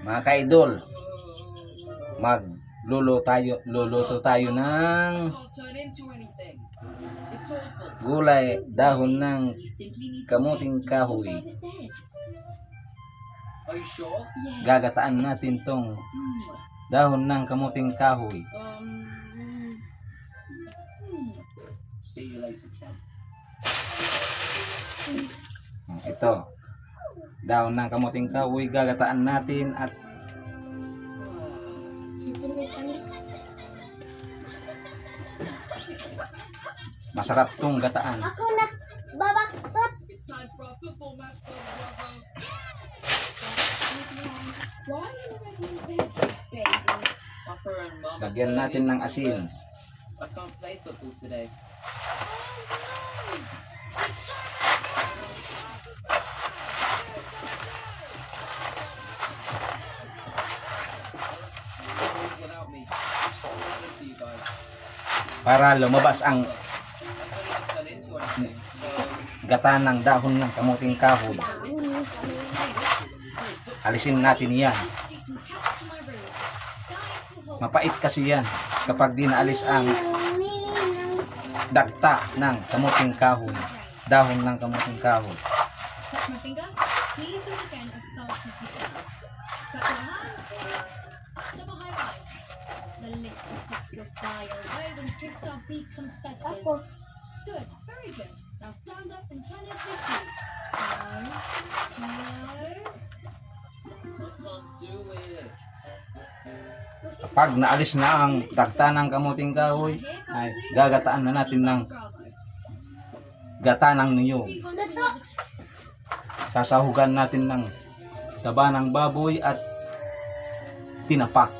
Mga kaidol, magluluto tayo, luluto tayo ng gulay, dahon ng kamuting kahoy. Gagataan natin tong dahon ng kamuting kahoy. Ito, dahon ng kamuting kahoy, gagataan natin at masarap tong gataan. Ako na babaktot. Lagyan natin ng asin. I can't play football today. Para lumabas ang gata ng dahon ng kamuting kahoy. Alisin natin yan. Mapait kasi yan kapag di naalis ang dakta ng kamuting kahoy. Dahon ng kamuting kahoy. Please do again as fast The will put your fire away when Tristar becomes festive. Ako. Good. Very good. Now stand up and turn it with you. No. No. Kapag naalis na ang dakta ng kamuting kahoy, ay gagataan na natin ng gata ng. Luto. Sasahugan natin ng taba ng baboy at tinapa.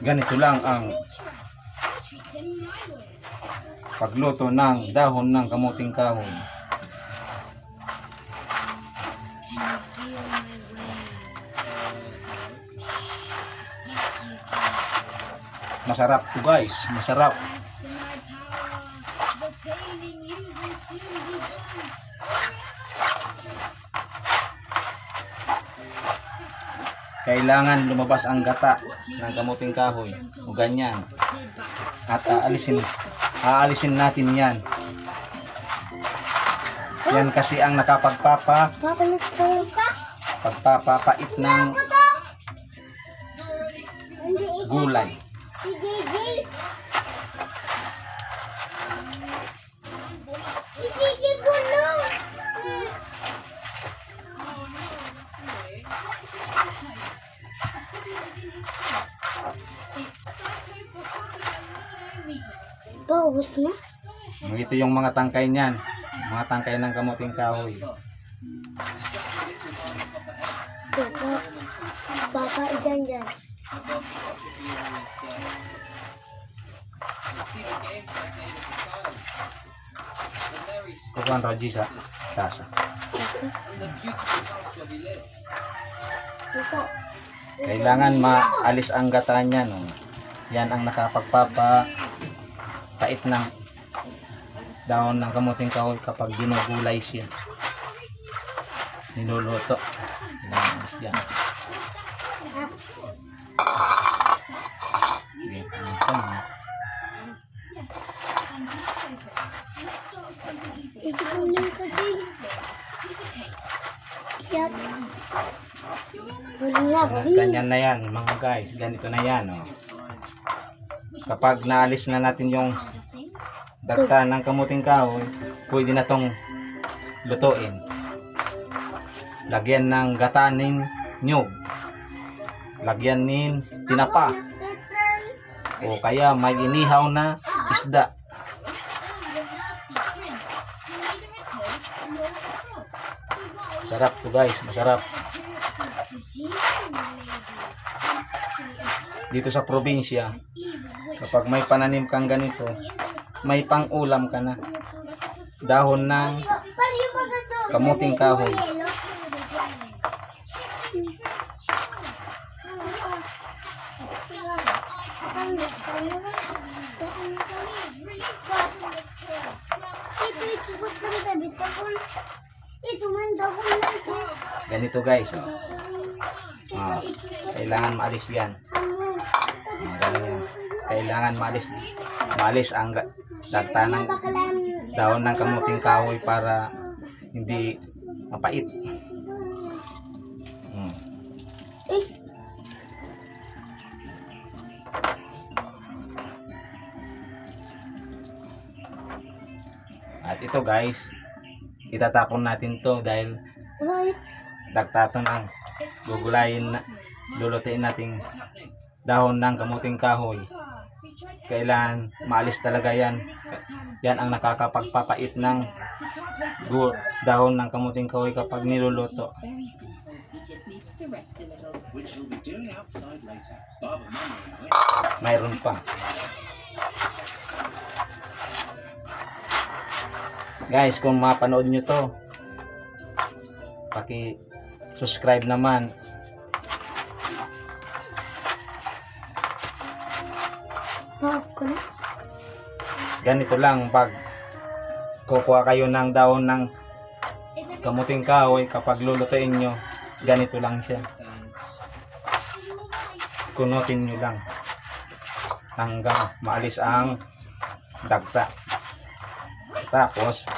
Ganito lang ang pagluto ng dahon ng kamuting kahoy. Masarap to guys, masarap. Pain in you will soon be. Kailangan lumabas ang gata ng kamuting kahoy. O ganyan. At aalisin, aalisin natin yan. Yan kasi ang nakapagpapa, pagpapapait ng gulay. Na. Ito yung mga tangkay niyan. Mga tangkay ng kamuting kahoy. Papa, papa idan dyan. Kukuhan Raji sa tasa. Kailangan maalis ang gata niyan. Oh. Yan ang nakapagpapa pait ng dahon ng kamuting kahoy kapag ginugulay siya. Niluluto. Yan. Yak. Gulong na. Yan. Ganyan na yan mga guys. Ganito na yan. Oh. Kapag naalis na natin yung dagta ng kamuting kahoy, pwede na tong lutuin. Lagyan ng gatanin nyug. Lagyan nin tinapa. O kaya may inihaw na isda. Masarap to guys, masarap. Dito sa probinsya, Kapag may pananim kang ganito, may pang-ulam ka na. Dahon ng kamuting kahoy. Ganito guys, oh. Ah, kailangan maalis yan. Kailangan maalis, maalis ang dagta ng dahon ng kamuting kahoy para hindi mapait. Hmm. At ito guys, itatapon natin to dahil right. dagtato ng gugulayin lulutuin nating dahon ng kamuting kahoy. Kailangan maalis talaga yan. Yan ang nakakapagpapait ng dahon ng kamuting kahoy kapag niluluto. Mayroon pa. Guys, kung mapanood nyo to, paki subscribe naman. Pop ko na. Ganito lang pag kukuha kayo ng dahon ng kamuting kahoy kapag lulutuin nyo, ganito lang siya. Kunutin nyo lang hanggang maalis ang dagta. Tapos,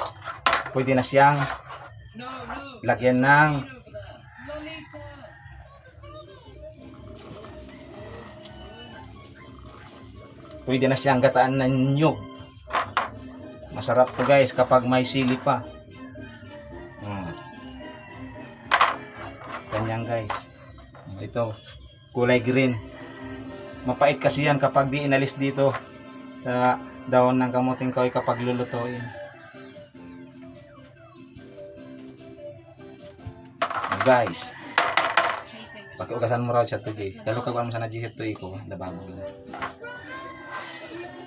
pwede na siyang lagyan ng pwede na siyang gataan ng nyug. Masarap to guys kapag may sili pa. Hmm. Ganyan guys. Ito, kulay green. Mapait kasi yan kapag di inalis dito sa dahon ng kamuting kahoy kapag lulutuin. Guys, pakiugasan mo raw siya to guys. Kalau ka ba mo sana jisip to iko, lababo lang.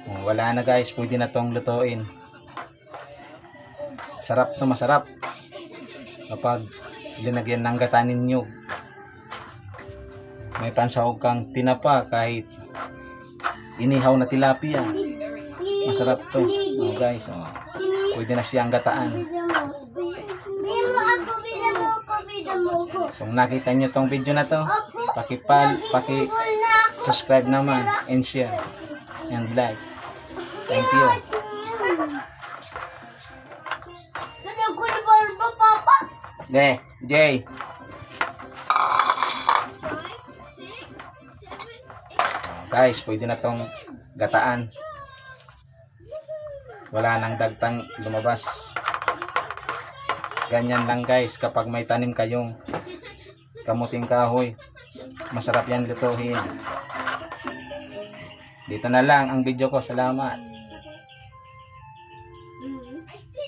Oh, wala na guys, pwede na tong lutuin. Sarap to, masarap. Kapag linagyan ng gata ninyo. May pansahog kang tinapa kahit inihaw na tilapia. Masarap to. Oh, guys, oh. Pwede na siyang gataan. Kung nakita nyo tong video na to, pakipal, paki subscribe naman and share and like. Thank you. De, Jay. Guys, pwede na tong gataan. Wala nang dagtang lumabas. Ganyan lang guys kapag may tanim kayong kamuting kahoy. Masarap yan lutuhin. Dito na lang ang video ko. Salamat.